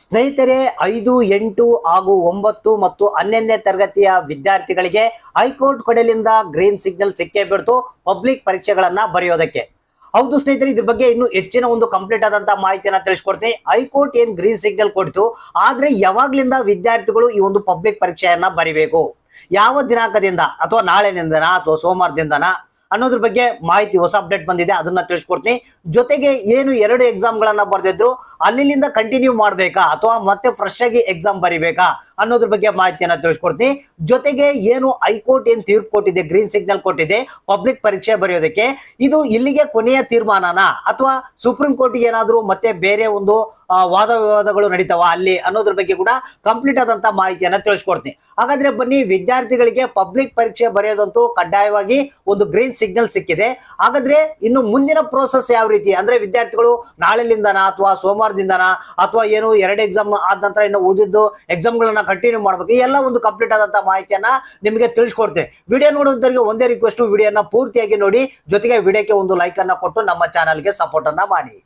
ಸ್ನೇಹಿತರೆ, ಐದು, ಎಂಟು ಹಾಗೂ ಒಂಬತ್ತು ಮತ್ತು ಹನ್ನೊಂದನೇ ತರಗತಿಯ ವಿದ್ಯಾರ್ಥಿಗಳಿಗೆ ಹೈಕೋರ್ಟ್ ಕಡೆಯಿಂದ ಗ್ರೀನ್ ಸಿಗ್ನಲ್ ಸಿಕ್ಕೇ ಬಿಡ್ತು ಪಬ್ಲಿಕ್ ಪರೀಕ್ಷೆಗಳನ್ನ ಬರೆಯೋದಕ್ಕೆ. ಹೌದು ಸ್ನೇಹಿತರೆ, ಇದ್ರ ಬಗ್ಗೆ ಇನ್ನು ಹೆಚ್ಚಿನ ಒಂದು ಕಂಪ್ಲೀಟ್ ಆದಂತಹ ಮಾಹಿತಿಯನ್ನ ತಿಳಿಸ್ಕೊಡ್ತೀನಿ. ಹೈಕೋರ್ಟ್ ಏನ್ ಗ್ರೀನ್ ಸಿಗ್ನಲ್ ಕೊಡ್ತು, ಆದ್ರೆ ಯಾವಾಗ್ಲಿಂದ ವಿದ್ಯಾರ್ಥಿಗಳು ಈ ಒಂದು ಪಬ್ಲಿಕ್ ಪರೀಕ್ಷೆಯನ್ನ ಬರಿಬೇಕು? ಯಾವ ದಿನಾಂಕದಿಂದ, ಅಥವಾ ನಾಳೆನಿಂದನಾ ಅಥವಾ ಸೋಮವಾರದಿಂದನಾ? ಅನ್ನೋದ್ರ ಬಗ್ಗೆ ಮಾಹಿತಿ, ಹೊಸ ಅಪ್ಡೇಟ್ ಬಂದಿದೆ, ಅದನ್ನ ತಿಳಿಸ್ಕೊಡ್ತೀನಿ. ಜೊತೆಗೆ ಏನು ಎರಡು ಎಕ್ಸಾಮ್ಗಳನ್ನ ಬರ್ದಿದ್ರು, ಅಲ್ಲಿಂದ ಕಂಟಿನ್ಯೂ ಮಾಡ್ಬೇಕಾ? ಅಥವಾ ಮತ್ತೆ ಫ್ರೆಶ್ ಆಗಿ ಎಕ್ಸಾಮ್ ಬರಿಬೇಕಾ? ಅನ್ನೋದ್ರ ಬಗ್ಗೆ ಮಾಹಿತಿಯನ್ನ ತಿಳಿಸ್ಕೊಡ್ತೀನಿ. ಜೊತೆಗೆ ಏನು ಹೈಕೋರ್ಟ್ ಏನ್ ತೀರ್ಪು ಕೊಟ್ಟಿದೆ ಗ್ರೀನ್ ಸಿಗ್ನಲ್ ಕೊಟ್ಟಿದೆ ಪಬ್ಲಿಕ್ ಪರೀಕ್ಷೆ ಬರೆಯೋದಕ್ಕೆ, ಇದು ಇಲ್ಲಿಗೆ ಕೊನೆಯ ತೀರ್ಮಾನನ? ಅಥವಾ ಸುಪ್ರೀಂ ಕೋರ್ಟ್ಗೆ ಏನಾದರೂ ಮತ್ತೆ ಬೇರೆ ಒಂದು ವಾದ ವಿವಾದಗಳು ನಡೀತಾವ ಅಲ್ಲಿ ಅನ್ನೋದ್ರ ಬಗ್ಗೆ ಕೂಡ ಕಂಪ್ಲೀಟ್ ಆದಂತ ಮಾಹಿತಿಯನ್ನ ತಿಳಿಸ್ಕೊಡ್ತೀನಿ. ಹಾಗಾದ್ರೆ ಬನ್ನಿ, ವಿದ್ಯಾರ್ಥಿಗಳಿಗೆ ಪಬ್ಲಿಕ್ ಪರೀಕ್ಷೆ ಬರೆಯೋದಂತೂ ಕಡ್ಡಾಯವಾಗಿ ಒಂದು ಗ್ರೀನ್ ಸಿಗ್ನಲ್ ಸಿಕ್ಕಿದೆ. ಹಾಗಾದ್ರೆ ಇನ್ನು ಮುಂದಿನ ಪ್ರೋಸೆಸ್ ಯಾವ ರೀತಿ? ಅಂದ್ರೆ ವಿದ್ಯಾರ್ಥಿಗಳು ನಾಳೆಲಿಂದನಾ ಅಥವಾ ಸೋಮವಾರದಿಂದನಾ ಅಥವಾ ಏನು ಎರಡು ಎಕ್ಸಾಮ್ ಆದ ನಂತರ ಇನ್ನು ಉಳಿದಿದ್ದು ಎಕ್ಸಾಮ್ಗಳನ್ನ ಕಂಟಿನ್ಯೂ ಮಾಡಬೇಕು? ಎಲ್ಲ ಒಂದು ಕಂಪ್ಲೀಟ್ ಆದಂತ ಮಾಹಿತಿಯನ್ನ ನಿಮಗೆ ತಿಳಿಸ್ಕೊಡ್ತೇನೆ. ವಿಡಿಯೋ ನೋಡೋದರಿಗೆ ಒಂದೇ ರಿಕ್ವೆಸ್ಟ್ ವಿಡಿಯೋನ ಪೂರ್ತಿಯಾಗಿ ನೋಡಿ. ಜೊತೆಗೆ ವಿಡಿಯೋಕ್ಕೆ ಒಂದು ಲೈಕ್ ಅನ್ನ ಕೊಟ್ಟು ನಮ್ಮ ಚಾನಲ್ಗೆ ಸಪೋರ್ಟ್ ಅನ್ನ ಮಾಡಿ.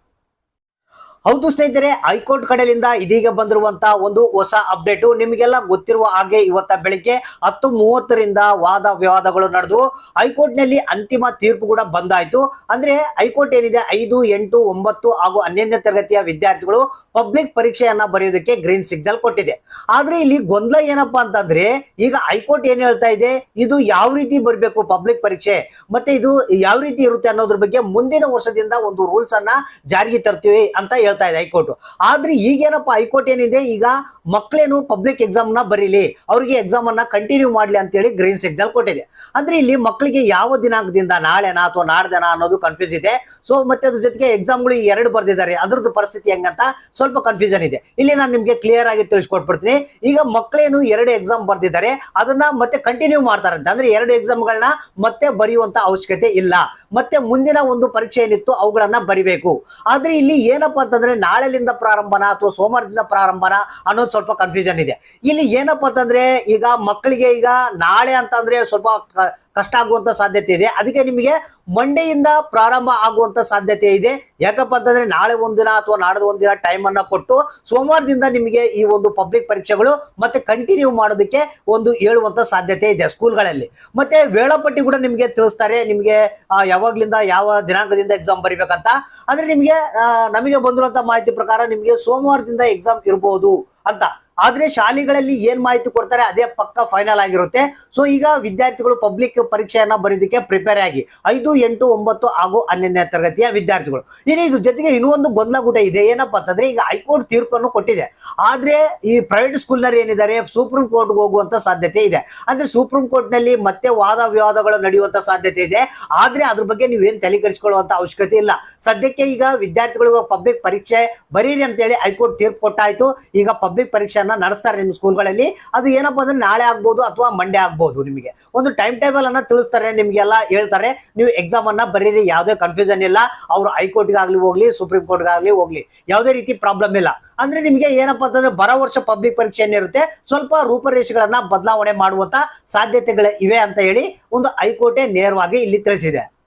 ಹೌದು ಸ್ನೇಹಿತರೆ, ಹೈಕೋರ್ಟ್ ಕಡೆಯಿಂದ ಇದೀಗ ಬಂದಿರುವಂತಹ ಒಂದು ಹೊಸ ಅಪ್ಡೇಟು ನಿಮಗೆಲ್ಲ ಗೊತ್ತಿರುವ ಹಾಗೆ ಇವತ್ತ ಬೆಳಿಗ್ಗೆ ಹತ್ತು ಮೂವತ್ತರಿಂದ ವಾದ ವಿವಾದಗಳು ನಡೆದು ಹೈಕೋರ್ಟ್ನಲ್ಲಿ ಅಂತಿಮ ತೀರ್ಪು ಕೂಡ ಬಂದಾಯ್ತು. ಅಂದ್ರೆ ಹೈಕೋರ್ಟ್ ಏನಿದೆ, ಐದು, ಎಂಟು, ಒಂಬತ್ತು ಹಾಗೂ ಹನ್ನೊಂದನೇ ತರಗತಿಯ ವಿದ್ಯಾರ್ಥಿಗಳು ಪಬ್ಲಿಕ್ ಪರೀಕ್ಷೆಯನ್ನ ಬರೆಯೋದಕ್ಕೆ ಗ್ರೀನ್ ಸಿಗ್ನಲ್ ಕೊಟ್ಟಿದೆ. ಆದ್ರೆ ಇಲ್ಲಿ ಗೊಂದಲ ಏನಪ್ಪಾ ಅಂತಂದ್ರೆ, ಈಗ ಹೈಕೋರ್ಟ್ ಏನ್ ಹೇಳ್ತಾ ಇದೆ, ಇದು ಯಾವ ರೀತಿ ಬರಬೇಕು ಪಬ್ಲಿಕ್ ಪರೀಕ್ಷೆ, ಮತ್ತೆ ಇದು ಯಾವ ರೀತಿ ಇರುತ್ತೆ ಅನ್ನೋದ್ರ ಬಗ್ಗೆ ಮುಂದಿನ ವರ್ಷದಿಂದ ಒಂದು ರೂಲ್ಸ್ ಅನ್ನ ಜಾರಿಗೆ ತರ್ತೀವಿ ಅಂತ ಹೇಳ್ತಾ ಇದೆ ಹೈಕೋರ್ಟ್. ಆದ್ರೆ ಈಗೇನಪ್ಪ ಹೈಕೋರ್ಟ್ ಏನಿದೆ? ಈಗ ಮಕ್ಕಳೇನು ಪಬ್ಲಿಕ್ ಎಕ್ಸಾಮ್ನ ಬರೀಲಿ, ಅವ್ರಿಗೆ ಎಕ್ಸಾಮ್ ಅನ್ನ ಕಂಟಿನ್ಯೂ ಮಾಡ್ಲಿ ಅಂತೇಳಿ ಗ್ರೀನ್ ಸಿಗ್ನಲ್ ಕೊಟ್ಟಿದೆ. ಅಂದ್ರೆ ಇಲ್ಲಿ ಮಕ್ಕಳಿಗೆ ಯಾವ ದಿನಾಂಕದಿಂದ ನಾಳೆನಾ ಅಥವಾ ನಾಡ್ದನ ಅನ್ನೋದು ಕನ್ಫ್ಯೂಸ್ ಇದೆ. ಸೊ ಮತ್ತೆ ಅದ್ರ ಜೊತೆಗೆ ಎಕ್ಸಾಮ್ಗಳು ಎರಡು ಬರ್ದಿದ್ದಾರೆ. ಅದ್ರದ್ದು ಪರಿಸ್ಥಿತಿ ಹೆಂಗಂತ ಸ್ವಲ್ಪ ಕನ್ಫ್ಯೂಷನ್ ಇದೆ. ಇಲ್ಲಿ ನಾನು ನಿಮ್ಗೆ ಕ್ಲಿಯರ್ ಆಗಿ ತಿಳಿಸ್ಕೊಟ್ಬಿಡ್ತೀನಿ. ಈಗ ಮಕ್ಕಳೇನು ಎರಡು ಎಕ್ಸಾಮ್ ಬರ್ದಿದ್ದಾರೆ, ಅದನ್ನ ಮತ್ತೆ ಕಂಟಿನ್ಯೂ ಮಾಡ್ತಾರಂತೆ. ಅಂದ್ರೆ ಎರಡು ಎಕ್ಸಾಮ್ಗಳನ್ನ ಮತ್ತೆ ಬರೆಯುವಂತ ಅವಶ್ಯಕತೆ ಇಲ್ಲ. ಮತ್ತೆ ಮುಂದಿನ ಒಂದು ಪರೀಕ್ಷೆ ಏನಿತ್ತು ಅವುಗಳನ್ನ ಬರಿಬೇಕು. ಆದ್ರೆ ಇಲ್ಲಿ ಏನಪ್ಪಾ ನಾಳೆಲಿಂದ ಪ್ರಾರಂಭನ ಅಥವಾ ಸೋಮವಾರದಿಂದ ಪ್ರಾರಂಭನ ಅನ್ನೋದು ಸ್ವಲ್ಪ ಕನ್ಫ್ಯೂಷನ್ ಇದೆ. ಇಲ್ಲಿ ಏನಪ್ಪ ಅಂತಂದ್ರೆ ಈಗ ಮಕ್ಕಳಿಗೆ ಈಗ ನಾಳೆ ಅಂತಂದ್ರೆ ಸ್ವಲ್ಪ ಕಷ್ಟ ಆಗುವಂತ ಸಾಧ್ಯತೆ ಇದೆ. ಅದಕ್ಕೆ ನಿಮಗೆ ಮಂಡೆಯಿಂದ ಪ್ರಾರಂಭ ಆಗುವಂತ ಸಾಧ್ಯತೆ ಇದೆ. ಯಾಕಪ್ಪ ಅಂತಂದ್ರೆ ನಾಳೆ ಒಂದಿನ ಅಥವಾ ನಾಡದ ಒಂದಿನ ಟೈಮ್ ಅನ್ನ ಕೊಟ್ಟು ಸೋಮವಾರದಿಂದ ನಿಮಗೆ ಈ ಒಂದು ಪಬ್ಲಿಕ್ ಪರೀಕ್ಷೆಗಳು ಮತ್ತೆ ಕಂಟಿನ್ಯೂ ಮಾಡೋದಕ್ಕೆ ಒಂದು ಹೇಳುವಂತ ಸಾಧ್ಯತೆ ಇದೆ ಸ್ಕೂಲ್ಗಳಲ್ಲಿ ಮತ್ತೆ ವೇಳಾಪಟ್ಟಿ ಕೂಡ ನಿಮಗೆ ತಿಳಿಸ್ತಾರೆ. ನಿಮಗೆ ಯಾವಾಗ್ಲಿಂದ ಯಾವ ದಿನಾಂಕದಿಂದ ಎಕ್ಸಾಮ್ ಬರಿಬೇಕಂತ. ಅಂದ್ರೆ ನಿಮಗೆ ನಮಗೆ ಬಂದಿರುವಂತ ಮಾಹಿತಿ ಪ್ರಕಾರ ನಿಮಗೆ ಸೋಮವಾರದಿಂದ ಎಕ್ಸಾಮ್ ಇರಬಹುದು ಅಂತ. ಆದ್ರೆ ಶಾಲೆಗಳಲ್ಲಿ ಏನ್ ಮಾಹಿತಿ ಕೊಡ್ತಾರೆ ಅದೇ ಪಕ್ಕ ಫೈನಲ್ ಆಗಿರುತ್ತೆ. ಸೊ ಈಗ ವಿದ್ಯಾರ್ಥಿಗಳು ಪಬ್ಲಿಕ್ ಪರೀಕ್ಷೆಯನ್ನ ಬರೋದಕ್ಕೆ ಪ್ರಿಪೇರ್ ಆಗಿ ಐದು, ಎಂಟು, ಒಂಬತ್ತು ಹಾಗೂ ಹನ್ನೊಂದನೇ ತರಗತಿಯ ವಿದ್ಯಾರ್ಥಿಗಳು. ಇನ್ನು ಇದು ಜೊತೆಗೆ ಇನ್ನೂ ಒಂದು ಗೊಂದಲಗೂಟ ಇದೆ. ಏನಪ್ಪಾ ಅಂತಂದ್ರೆ ಈಗ ಹೈಕೋರ್ಟ್ ತೀರ್ಪನ್ನು ಕೊಟ್ಟಿದೆ. ಆದ್ರೆ ಈ ಪ್ರೈವೇಟ್ನಲ್ಲಿ ಏನಿದ್ದಾರೆ? ಸುಪ್ರೀಂ ಕೋರ್ಟ್ಗೆ ಹೋಗುವಂತ ಸಾಧ್ಯತೆ ಇದೆ. ಅಂದ್ರೆ ಸುಪ್ರೀಂ ಕೋರ್ಟ್ನಲ್ಲಿ ಮತ್ತೆ ವಾದ ವಿವಾದಗಳು ನಡೆಯುವಂತ ಸಾಧ್ಯತೆ ಇದೆ. ಆದ್ರೆ ಅದ್ರ ಬಗ್ಗೆ ನೀವೇನು ತಲೆ ಕೆಡಿಸ್ಕೊಳ್ಳುವಂತ ಅವಶ್ಯಕತೆ ಇಲ್ಲ. ಸದ್ಯಕ್ಕೆ ಈಗ ವಿದ್ಯಾರ್ಥಿಗಳು ಪಬ್ಲಿಕ್ ಪರೀಕ್ಷೆ ಬರೀರಿ ಅಂತೇಳಿ ಹೈಕೋರ್ಟ್ ತೀರ್ಪು ಕೊಟ್ಟಾಯ್ತು. ಈಗ ಪರೀಕ್ಷೆಯನ್ನ ನಡೆಸ್ತಾರೆ ನಿಮ್ಮ ಸ್ಕೂಲ್ಗಳಲ್ಲಿ ಅದು ಏನಪ್ಪ ಅಂದ್ರೆ ನಾಳೆ ಆಗ್ಬೋದು ಅಥವಾ ಮಂಡೆ ಆಗ್ಬೋದು ನಿಮಗೆ. ಒಂದು ಟೈಮ್ ಟೇಬಲ್ ಅನ್ನ ತಿಳಿಸ್ತಾರೆ, ನಿಮಗೆಲ್ಲ ಹೇಳ್ತಾರೆ. ನೀವು ಎಕ್ಸಾಮ್ ಅನ್ನ ಬರೀರಿ, ಯಾವುದೇ ಕನ್ಫ್ಯೂಷನ್ ಇಲ್ಲ. ಅವರು ಹೈಕೋರ್ಟ್ಗಾಗಲಿ ಹೋಗ್ಲಿ, ಸುಪ್ರೀಂ ಕೋರ್ಟ್ಗಾಗಲಿ ಹೋಗ್ಲಿ. ಯಾವುದೇ ರೀತಿ ಪ್ರಾಬ್ಲಮ್ ಇಲ್ಲ. ಅಂದ್ರೆ ನಿಮಗೆ ಏನಪ್ಪ ಅಂತಂದ್ರೆ ಬರೋ ವರ್ಷ ಪಬ್ಲಿಕ್ ಪರೀಕ್ಷೆ ಏನಿರುತ್ತೆ ಸ್ವಲ್ಪ ರೂಪರೇಷೆಗಳನ್ನ ಬದಲಾವಣೆ ಮಾಡುವಂತ ಸಾಧ್ಯತೆಗಳು ಇವೆ ಅಂತ ಹೇಳಿ ಒಂದು ಹೈಕೋರ್ಟೇ ನೇರವಾಗಿ ಇಲ್ಲಿ ತಿಳಿಸಿದೆ.